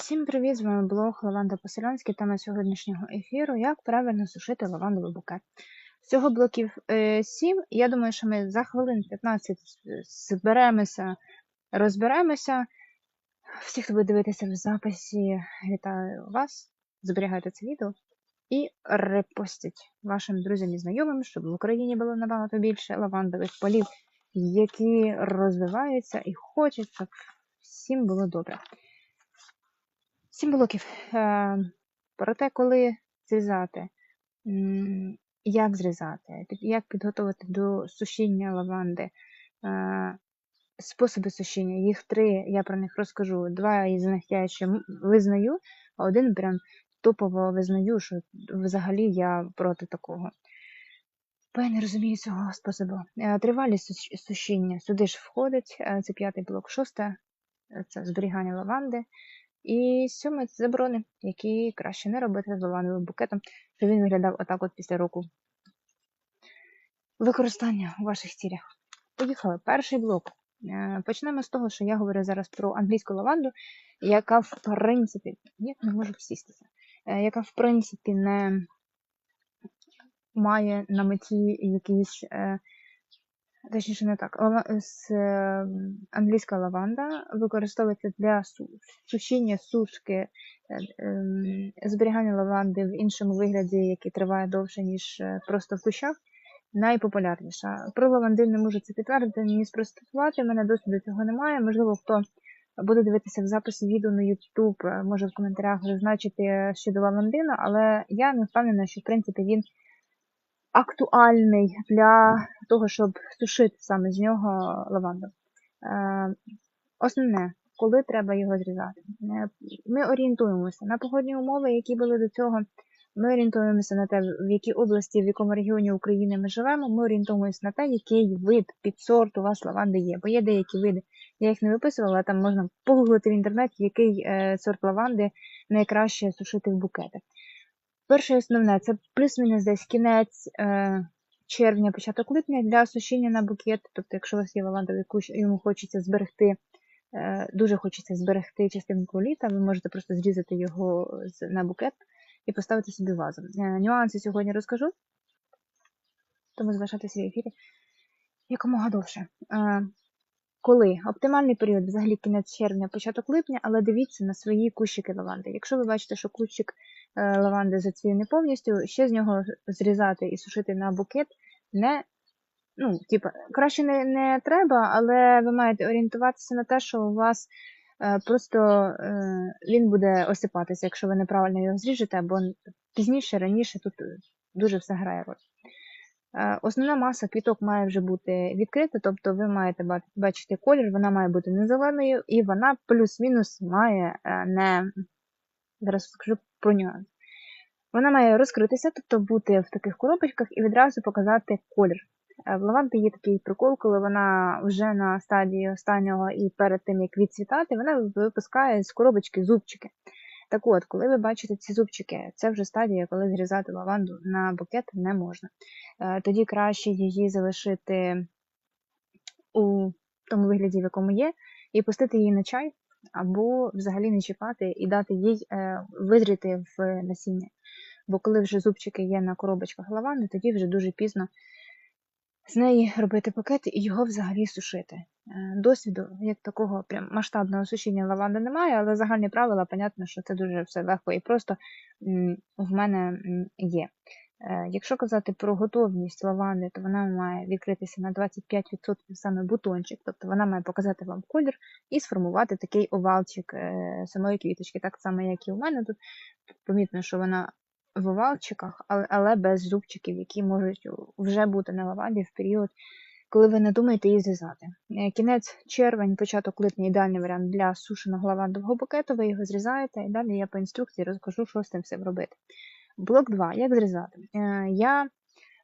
Всім привіт! З вами блог Лаванда Поселянський. Тема сьогоднішнього ефіру Як правильно сушити лавандовий букет. Всього блоків 7. Я думаю, що ми за хвилин 15 зберемося, розберемося. Всі, хто буде дивитися в записі, вітаю вас. Зберігайте це відео і репостіть вашим друзям і знайомим, щоб в Україні було набагато більше лавандових полів, які розвиваються і хочуть, щоб всім було добре. Сім блоків. Е, про те, коли зрізати, як зрізати, як підготувати до сушіння лаванди, е, способи сушіння. Їх три, я про них розкажу. Два із них я ще визнаю, а один прям топово визнаю, що взагалі я проти такого. Бо я не розумію цього способу. Е, тривалість сушіння сюди ж входить. Це п'ятий блок, шосте це зберігання лаванди. І сьоме це заборони, які краще не робити з лавандовим букетом, щоб він виглядав отак от після року. Використання у ваших цілях. Поїхали. Перший блок. Е, почнемо з того, що я говорю зараз про англійську лаванду, яка в принципі, як не можу всістися, е, яка в принципі не має на меті якісь е, точніше не так, з ем, англійська лаванда використовується для сушіння сушки, е, ем, зберігання лаванди в іншому вигляді, який триває довше, ніж е, просто в кущах. Найпопулярніша. Про лавандин не можу це підтвердити, ні спростувати, мене досвіду цього немає. Можливо, хто буде дивитися в записі відео на YouTube, е, може в коментарях зазначити щодо лавандину, але я не впевнена, що в принципі він актуальний для того, щоб сушити саме з нього лаванду. Е, основне, коли треба його зрізати. Е, ми орієнтуємося на погодні умови, які були до цього. Ми орієнтуємося на те, в якій області, в якому регіоні України ми живемо. Ми орієнтуємося на те, який вид підсорт у вас лаванди є. Бо є деякі види, я їх не виписувала, але там можна погуглити в інтернеті, який е, сорт лаванди найкраще сушити в букети. Перше основне це плюс-мінус десь кінець е, червня, початок липня для сушіння на букет. Тобто, якщо у вас є лавандовий кущ, йому хочеться зберегти, е, дуже хочеться зберегти частинку літа, ви можете просто зрізати його на букет і поставити собі вазу. Е, нюанси сьогодні розкажу, тому залишайтеся в ефірі якомога довше. Е, коли оптимальний період взагалі кінець червня, початок липня, але дивіться на свої кущики лаванди. Якщо ви бачите, що кущик лаванди зацвів не повністю, ще з нього зрізати і сушити на букет не ну, типа, краще не, не треба, але ви маєте орієнтуватися на те, що у вас е, просто е, він буде осипатися, якщо ви неправильно його зріжете, бо пізніше, раніше тут дуже все грає роль. Е, основна маса квіток має вже бути відкрита, тобто ви маєте бачити колір, вона має бути не зеленою, і вона плюс-мінус має е, не зараз скажу про нюанс. Вона має розкритися, тобто бути в таких коробочках і відразу показати колір. Е, в лаванди є такий прикол, коли вона вже на стадії останнього і перед тим, як відцвітати, вона випускає з коробочки зубчики. Так от, коли ви бачите ці зубчики, це вже стадія, коли зрізати лаванду на букет не можна. Е, тоді краще її залишити у тому вигляді, в якому є, і пустити її на чай, або взагалі не чіпати і дати їй е, визріти в насіння. Бо коли вже зубчики є на коробочках лаванди, тоді вже дуже пізно з неї робити пакет і його взагалі сушити. Е, досвіду, як такого прям масштабного сушіння лаванди немає, але загальні правила, понятно, що це дуже все легко і просто в мене є. Е, якщо казати про готовність лаванди, то вона має відкритися на 25% саме бутончик, тобто вона має показати вам колір і сформувати такий овалчик е, самої квіточки, так само, як і у мене тут. Помітно, що вона в овалчиках, але, без зубчиків, які можуть вже бути на лаванді в період, коли ви не думаєте її зв'язати. Е, кінець червень, початок липня ідеальний варіант для сушеного лавандового букету, ви його зрізаєте, і далі я по інструкції розкажу, що з цим всім робити. Блок 2. Як зрізати? Е, я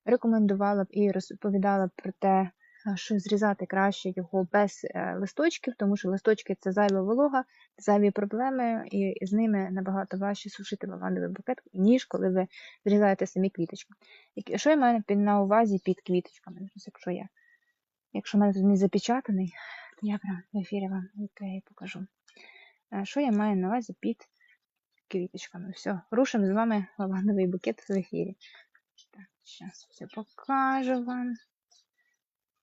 рекомендувала б і розповідала про те, що зрізати краще його без е, листочків, тому що листочки це зайва волога, зайві проблеми, і з ними набагато важче сушити лавандовий букет, ніж коли ви зрізаєте самі квіточки. Що я маю на увазі під квіточками? Якщо я якщо в мене тут не запечатаний, то я прямо в ефірі вам покажу. Е, Що я маю на увазі під квіточками? Все, рушимо з вами лавандовий букет в ефірі. Так, зараз все покажу вам.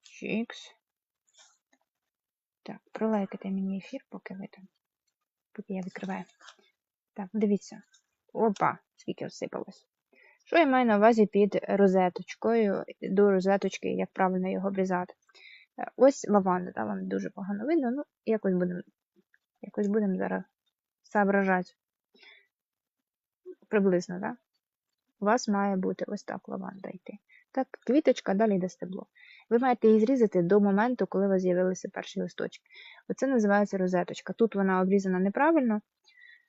Чікс. Так, пролайкайте мені ефір, поки ви там. Поки я відкриваю. Так, дивіться. Опа, скільки всипалось. Що я маю на увазі під розеточкою, до розеточки, як правильно його обрізати? Е, Ось лаванда, да, вам дуже погано видно, ну, якось будемо якось будемо зараз соображати. Приблизно, так? У вас має бути ось так лаванда йти. Так, квіточка, далі йде стебло. Ви маєте її зрізати до моменту, коли у вас з'явилися перші листочки. Оце називається розеточка. Тут вона обрізана неправильно.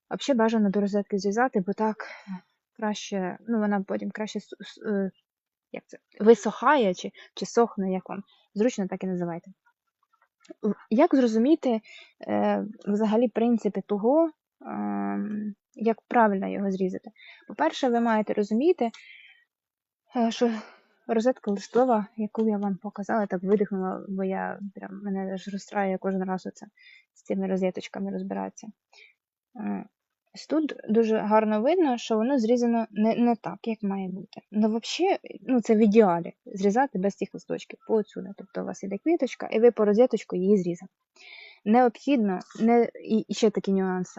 А бажано до розетки зрізати, бо так краще, ну вона потім краще е, як це, висохає чи, чи сохне, як вам зручно, так і називайте. Як зрозуміти е, взагалі принципи того, ем, як правильно його зрізати? По-перше, ви маєте розуміти, е, що розетка листова, яку я вам показала, так видихнула, бо я прям мене аж розстраює кожен раз оце з цими розеточками розбиратися. Е, Ось тут дуже гарно видно, що воно зрізано не, не так, як має бути. Ну, взагалі, ну, це в ідеалі зрізати без цих листочків по отсюди. Тобто у вас іде квіточка, і ви по розеточку її зрізали. Необхідно, не, і і ще такий нюанс.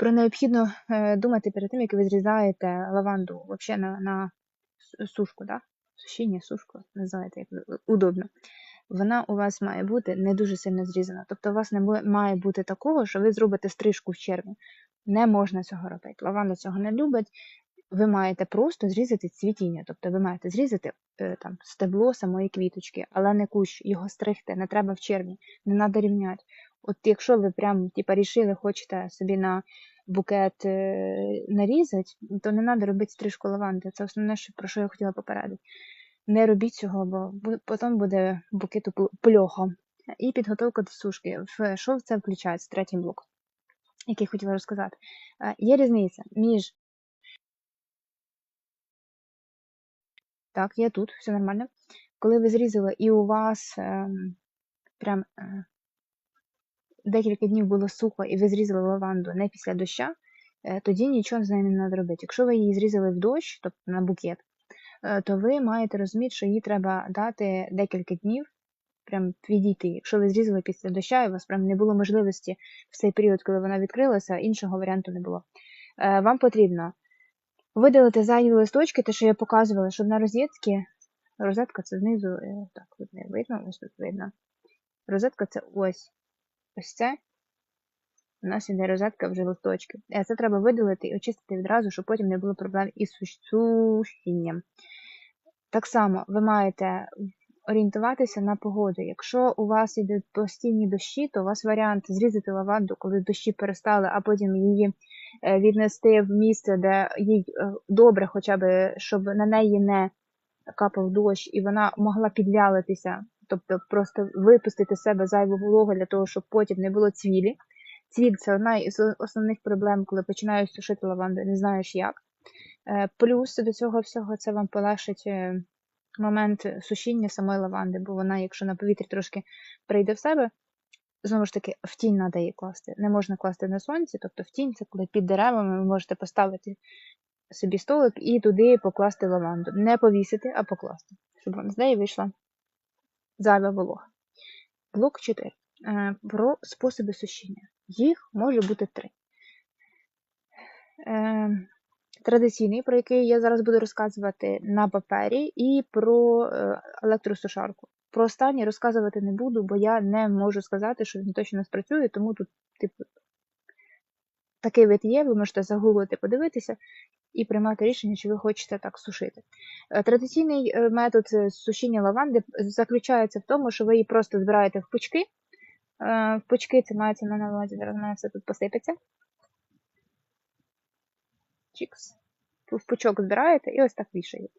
Про необхідно е, думати перед тим, як ви зрізаєте лаванду взагалі на, на сушку, да? сушіння, сушку, називаєте, як удобно. Вона у вас має бути не дуже сильно зрізана. Тобто у вас не має бути такого, що ви зробите стрижку в червні. Не можна цього робити. Лаванда цього не любить. Ви маєте просто зрізати цвітіння. Тобто ви маєте зрізати е, там, стебло самої квіточки, але не кущ, його стригти, не треба в червні, не треба рівняти. От якщо ви прям типа рішили, хочете собі на букет е, нарізати, то не треба робити стрижку лаванди. Це основне, про що я хотіла попередити. Не робіть цього, бо потім буде букету пл- пльоха. І підготовка до сушки. Що в це включається? Третій блок, який хотіла розказати. Е, Є різниця між. Так, я тут, все нормально. Коли ви зрізали і у вас ем, прям е, декілька днів було сухо, і ви зрізали лаванду не після доща, е, тоді нічого з нею не треба робити. Якщо ви її зрізали в дощ, тобто на букет, е, то ви маєте розуміти, що їй треба дати декілька днів, прям відійти. Якщо ви зрізали після доща, і у вас прям не було можливості в цей період, коли вона відкрилася, іншого варіанту не було. Е, Вам потрібно видалити зайві листочки, те, що я показувала, щоб на розетці, розетка це знизу, так, не видно, ось тут видно. Розетка це ось. Ось це. У нас іде розетка вже листочків. Е, Це треба видалити і очистити відразу, щоб потім не було проблем із суш- сушінням. Так само ви маєте орієнтуватися на погоду. Якщо у вас йдуть постійні дощі, то у вас варіант зрізати лаванду, коли дощі перестали, а потім її е, віднести в місце, де їй е, добре, хоча б, щоб на неї не капав дощ, і вона могла підвялитися, тобто просто випустити з себе зайву вологу для того, щоб потім не було цвілі. Цвіль це одна із основних проблем, коли починають сушити лаванду, не знаєш як. Е, Плюс до цього всього це вам полегшить е, момент сушіння самої лаванди, бо вона, якщо на повітрі трошки прийде в себе, знову ж таки, в тінь треба її класти. Не можна класти на сонці, тобто в тінь це коли під деревами ви можете поставити собі столик і туди покласти лаванду. Не повісити, а покласти, щоб вам з неї вийшла зайва волога. Блок 4. Е, Про способи сушіння. Їх може бути три. Е, Традиційний, про який я зараз буду розказувати на папері, і про е, електросушарку. Про останній розказувати не буду, бо я не можу сказати, що він точно спрацює, тому тут, типу, такий вид є, ви можете загуглити, подивитися і приймати рішення, чи ви хочете так сушити. Е, Традиційний е, метод е, сушіння лаванди заключається в тому, що ви її просто збираєте в пучки. В пучки це мається на увазі, зараз мене все тут посипеться. Чікс. В пучок збираєте і ось так вішаєте.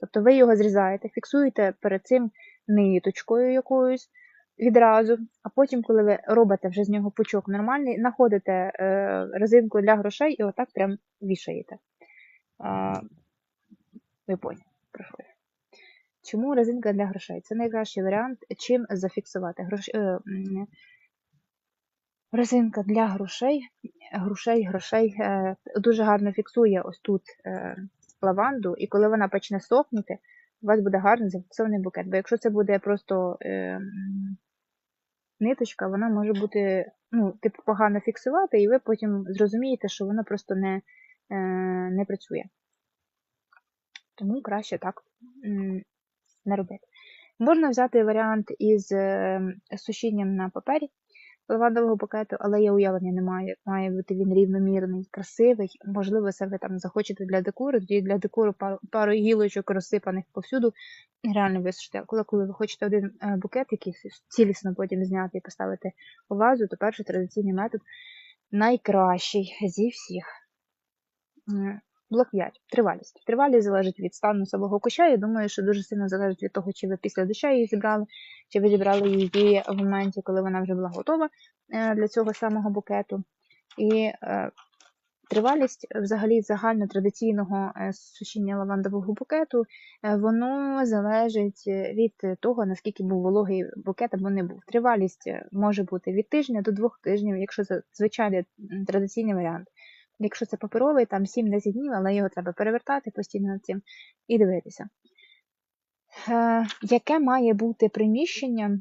Тобто ви його зрізаєте, фіксуєте перед цим ниточкою якоюсь відразу, а потім, коли ви робите вже з нього пучок нормальний, знаходите е, резинку для грошей і отак прям вішаєте. Е, ви поняли, про. Чому резинка для грошей? Це найкращий варіант, чим зафіксувати. Грош... Е, Резинка для грошей, грошей, грошей е, дуже гарно фіксує ось тут е, лаванду, і коли вона почне сохнути, у вас буде гарно зафіксований букет. Бо якщо це буде просто ниточка, вона може бути ну, типу, погано фіксувати, і ви потім зрозумієте, що воно просто не, не працює. Тому краще так не робити. Можна взяти варіант із е, сушінням на папері лавандового букету, але я уявлення не маю. Має бути він рівномірний, красивий. Можливо, це ви там захочете для декору, тоді для декору пару, пару гілочок розсипаних повсюду. Реально висушити. А коли, коли ви хочете один е, букет, який цілісно потім зняти і поставити у вазу, то перший традиційний метод найкращий зі всіх. Блок 5. Тривалість. Тривалість залежить від стану самого куща. Я думаю, що дуже сильно залежить від того, чи ви після дощу її зібрали, чи ви зібрали її в моменті, коли вона вже була готова е, для цього самого букету. І е, тривалість взагалі загально традиційного е, сушіння лавандового букету, воно залежить від того, наскільки був вологий букет або не був. Тривалість може бути від тижня до двох тижнів, якщо це звичайний традиційний варіант. Якщо це паперовий, там 7-10 днів, але його треба перевертати постійно над цим і дивитися. Е, яке має бути приміщення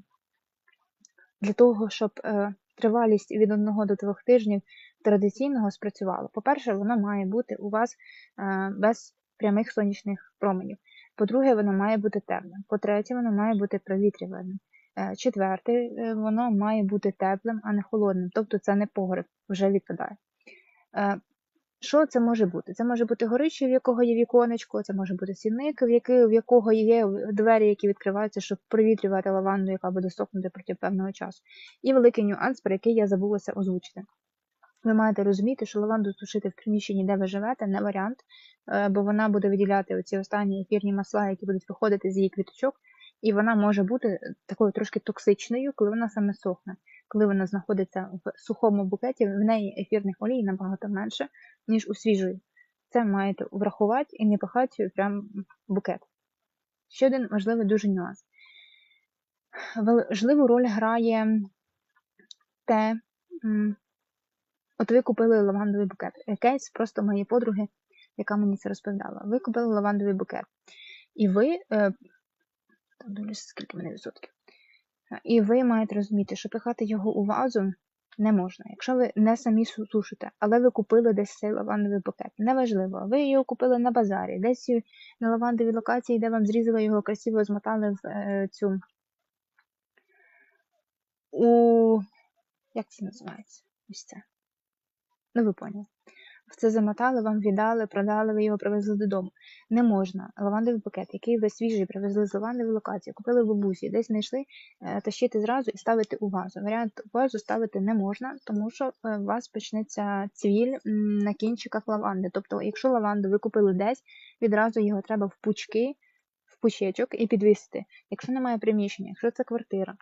для того, щоб е, тривалість від 1 до 2 тижнів традиційного спрацювала? По-перше, воно має бути у вас е, без прямих сонячних променів. По-друге, воно має бути темним. По-третє, воно має бути провітрюваним. Е, Четверте, е, воно має бути теплим, а не холодним. Тобто це не погреб, вже відпадає. Е, Що це може бути? Це може бути горище, в якого є віконечко, це може бути сінник, в, який, в якого є двері, які відкриваються, щоб провітрювати лаванду, яка буде сохнути протягом певного часу. І великий нюанс, про який я забулася озвучити. Ви маєте розуміти, що лаванду сушити в приміщенні, де ви живете, не варіант, е, бо вона буде виділяти оці останні ефірні масла, які будуть виходити з її квіточок, і вона може бути такою трошки токсичною, коли вона саме сохне. Коли вона знаходиться в сухому букеті, в неї ефірних олій набагато менше, ніж у свіжої. Це маєте врахувати і не пихати прям букет. Ще один важливий дуже нюанс. Важливу роль грає те, от ви купили лавандовий букет. Кейс просто моєї подруги, яка мені це розповідала. Ви купили лавандовий букет. І ви, е, там дивлюся, скільки мене відсотків. І ви маєте розуміти, що пихати його у вазу не можна, якщо ви не самі сушите, але ви купили десь цей лавандовий букет. Неважливо, ви його купили на базарі, десь на лавандовій локації, де вам зрізали його, красиво змотали в е, цю у як це називається? Ось це. Ну, ви поняли. В це замотали, вам віддали, продали, ви його привезли додому. Не можна. Лавандовий пакет, який ви свіжий привезли з лавандової локації, купили в бабусі, десь знайшли, е, тащити зразу і ставити у вазу. Варіант у вазу ставити не можна, тому що е, у вас почнеться цвіль на кінчиках лаванди. Тобто, якщо лаванду ви купили десь, відразу його треба в пучки, в пучечок і підвісити. Якщо немає приміщення, якщо це квартира,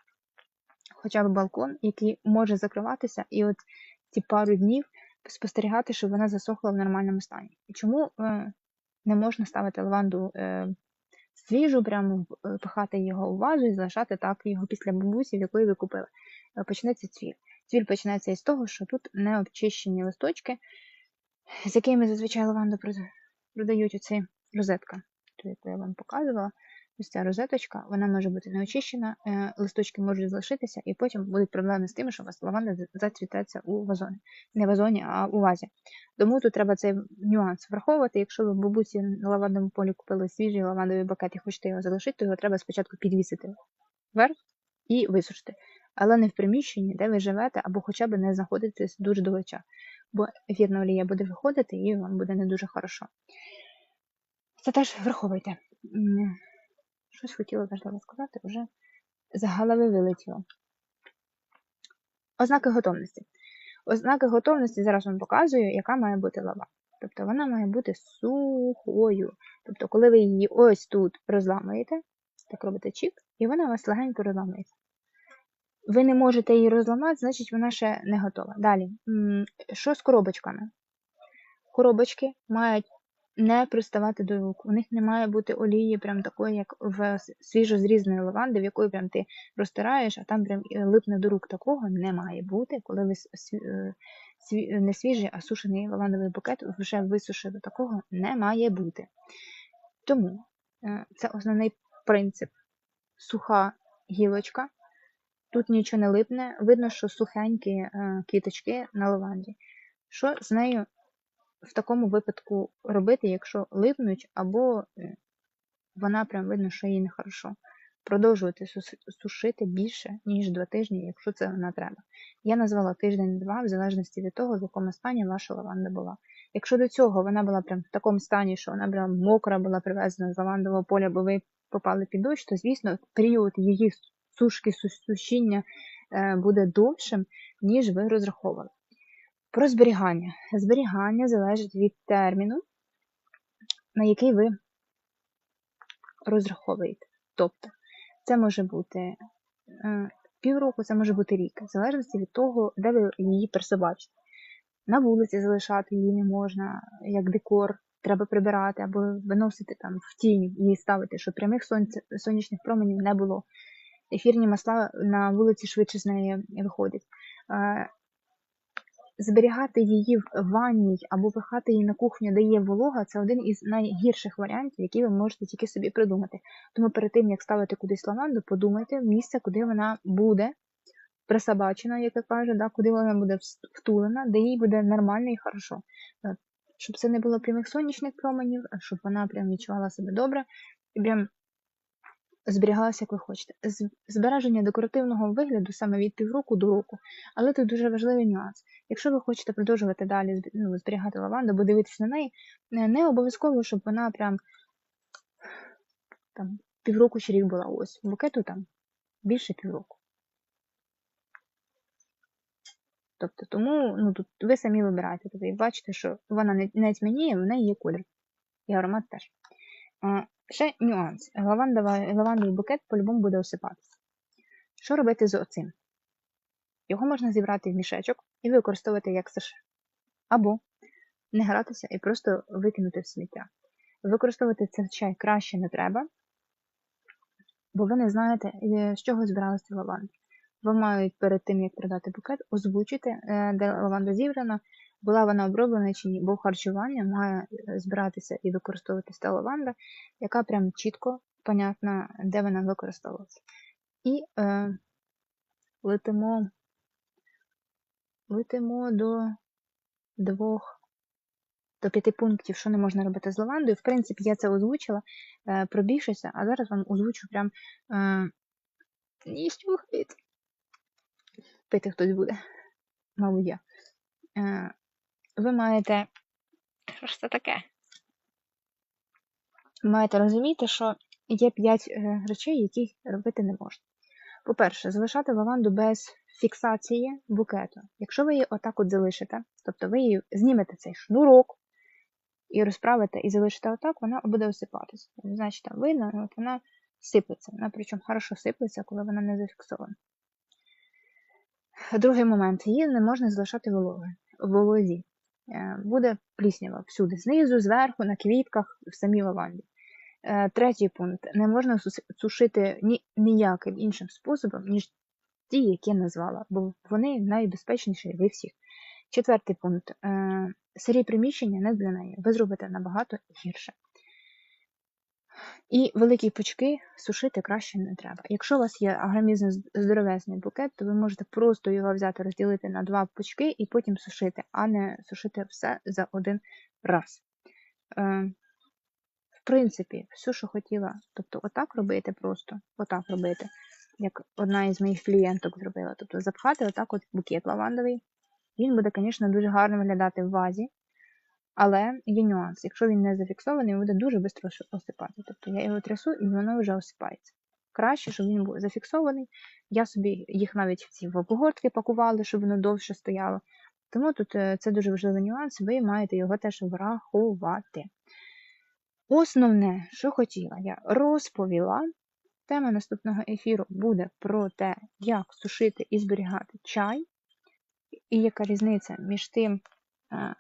хоча б балкон, який може закриватися, і от ці пару днів спостерігати, щоб вона засохла в нормальному стані. І чому е, не можна ставити лаванду е, свіжу, прямо е, пихати його у вазу і залишати так його після бабусі, в якої ви купили? Почнеться цвіль. Цвіль почнеться із того, що тут не обчищені листочки, з якими зазвичай лаванду продають оці розетка, яку я вам показувала. Ось ця розеточка, вона може бути не очищена, е, листочки можуть залишитися, і потім будуть проблеми з тим, що у вас лаванда за- зацвітається у вазоні. Не вазоні, а у вазі. Тому тут треба цей нюанс враховувати. Якщо ви в бабусі на лавандовому полі купили свіжий лавандовий букет і хочете його залишити, то його треба спочатку підвісити вверх і висушити. Але не в приміщенні, де ви живете, або хоча б не знаходитесь дуже далеча. Бо ефірна олія буде виходити і вам буде не дуже хорошо. Це теж враховуйте. Щось хотіла важливо сказати, вже з голови вилетіло. Ознаки готовності. Ознаки готовності зараз вам показую, яка має бути лава. Тобто вона має бути сухою. Тобто, коли ви її ось тут розламуєте, так робите чіп, і вона у вас легенько розламується. Ви не можете її розламати, значить вона ще не готова. Далі, що з коробочками? Коробочки мають не приставати до рук. У них не має бути олії, прям такої, як в свіжо зрізаної лаванди, в якої прям ти розтираєш, а там прям липне до рук. Такого не має бути, коли ви е, сві- не свіжий, а сушений лавандовий букет вже висушили. Такого не має бути. Тому е, це основний принцип. Суха гілочка. Тут нічого не липне. Видно, що сухенькі е, квіточки на лаванді. Що з нею в такому випадку робити, якщо липнуть, або е, вона прям видно, що їй нехорошо. Продовжувати сушити більше, ніж два тижні, якщо це вона треба. Я назвала тиждень-два, в залежності від того, в якому стані ваша лаванда була. Якщо до цього вона була прям в такому стані, що вона прям мокра була привезена з лавандового поля, бо ви попали під дощ, то звісно період її сушки, су- сушіння е, буде довшим, ніж ви розраховували. Про зберігання. Зберігання залежить від терміну, на який ви розраховуєте. Тобто, це може бути е, півроку, це може бути рік, в залежності від того, де ви її пересобачите. На вулиці залишати її не можна, як декор, треба прибирати або виносити там в тінь її ставити, щоб прямих сонця, сонячних променів не було. Ефірні масла на вулиці швидше з неї виходять. Зберігати її в ванній або пихати її на кухню, де є волога, це один із найгірших варіантів, які ви можете тільки собі придумати. Тому перед тим, як ставити кудись лаванду, подумайте місце, куди вона буде присобачена, як я кажу, да, куди вона буде втулена, де їй буде нормально і хорошо. Е, Щоб це не було прямих сонячних променів, щоб вона прям відчувала себе добре і прям зберігалася, як ви хочете. Збереження декоративного вигляду саме від півроку до року. Але тут дуже важливий нюанс. Якщо ви хочете продовжувати далі ну, зберігати лаванду, або дивитися на неї, не обов'язково, щоб вона прям там півроку чи рік була. Ось букету там більше півроку. Тобто, тому ну, тут ви самі вибираєте. Тобто, і бачите, що вона не, не тьмяніє, в неї є колір. І аромат теж. Ще нюанс. Лавандовий букет по-любому буде осипатися. Що робити з оцим? Його можна зібрати в мішечок і використовувати як саше. Або не гратися і просто викинути в сміття. Використовувати цей чай краще не треба, бо ви не знаєте, е, з чого збиралася лаванда. Ви мають перед тим, як продати букет, озвучити, е, де лаванда зібрана, була вона оброблена чи ні, бо харчування має е, збиратися і використовуватися лаванда, яка прям чітко, понятна, де вона використовувалася. І е, летимо, летимо до двох до п'яти пунктів, що не можна робити з лавандою. В принципі, я це озвучила, е, пробігшися, а зараз вам озвучу прям е, нічухайте. Пити хтось буде, мабуть, я. Е, ви маєте. Що ж це таке? Маєте розуміти, що є п'ять е, речей, які робити не можна. По-перше, залишати лаванду без фіксації букету. Якщо ви її отак от залишите, тобто ви її знімете цей шнурок і розправите і залишите отак, вона буде осипатися. Значить, видно, от вона сиплеться. Вона причому хорошо сиплеться, коли вона не зафіксована. Другий момент. Її не можна залишати в волозі. Е, Буде пліснява всюди, знизу, зверху, на квітках, в самій лаванді. Е, Третій пункт. Не можна сушити ні, ніяким іншим способом, ніж ті, які я назвала, бо вони найбезпечніші ви всіх. Четвертий пункт. Е, Сирі приміщення не для неї. Ви зробите набагато гірше. І великі пучки сушити краще не треба. Якщо у вас є агромізно здоровезний букет, то ви можете просто його взяти, розділити на два пучки і потім сушити, а не сушити все за один раз. Е, в принципі, все, що хотіла, тобто отак робити просто, отак робити, як одна із моїх клієнток зробила. Тобто запхати отак от букет лавандовий. Він буде, звісно, дуже гарно виглядати в вазі, але є нюанс. Якщо він не зафіксований, він буде дуже швидко осипати. Тобто я його трясу і воно вже осипається. Краще, щоб він був зафіксований. Я собі їх навіть ці в обгортки пакувала, щоб воно довше стояло. Тому тут е, це дуже важливий нюанс, ви маєте його теж врахувати. Основне, що хотіла, я розповіла. Тема наступного ефіру буде про те, як сушити і зберігати чай, і яка різниця між тим, е,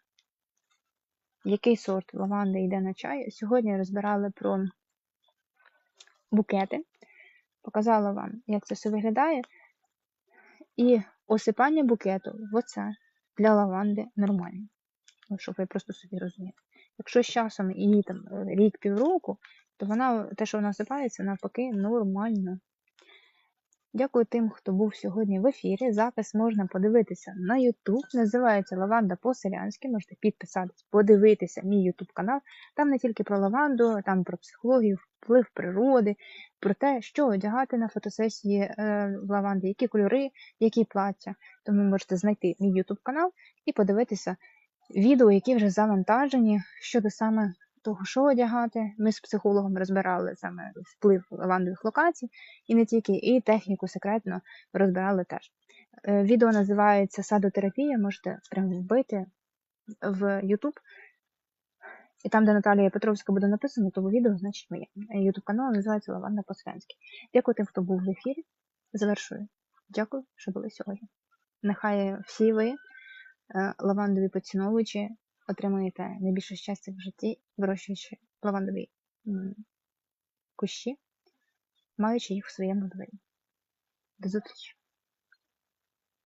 який сорт лаванди йде на чай. Сьогодні розбирали про букети, показала вам, як це все виглядає. І осипання букету оце для лаванди нормально. Ну, щоб ви просто собі розуміли. Якщо з часом її там е, рік-півроку, то вона, те, що вона осипається, навпаки, нормально. Дякую тим, хто був сьогодні в ефірі. Запис можна подивитися на YouTube. Називається Лаванда по-селянськи. Можете підписатись, подивитися мій YouTube канал. Там не тільки про лаванду, там про психологію, вплив природи, про те, що одягати на фотосесії е, в лаванди, які кольори, які плаття. Тому можете знайти мій YouTube канал і подивитися відео, які вже завантажені щодо саме того, що одягати. Ми з психологом розбирали саме вплив лавандових локацій, і не тільки, і техніку секретно розбирали теж. Е, Відео називається Садотерапія, можете прямо вбити в YouTube. І там, де Наталія Петровська буде написано, то відео, значить моє. YouTube канал називається Лаванда по-свенськи. Дякую тим, хто був в ефірі. Завершую. Дякую, що були сьогодні. Нехай всі ви, е, лавандові поціновувачі, отримуєте найбільше щастя в житті, вирощуючи лавандові кущі, маючи їх в своєму дворі. До зустрічі!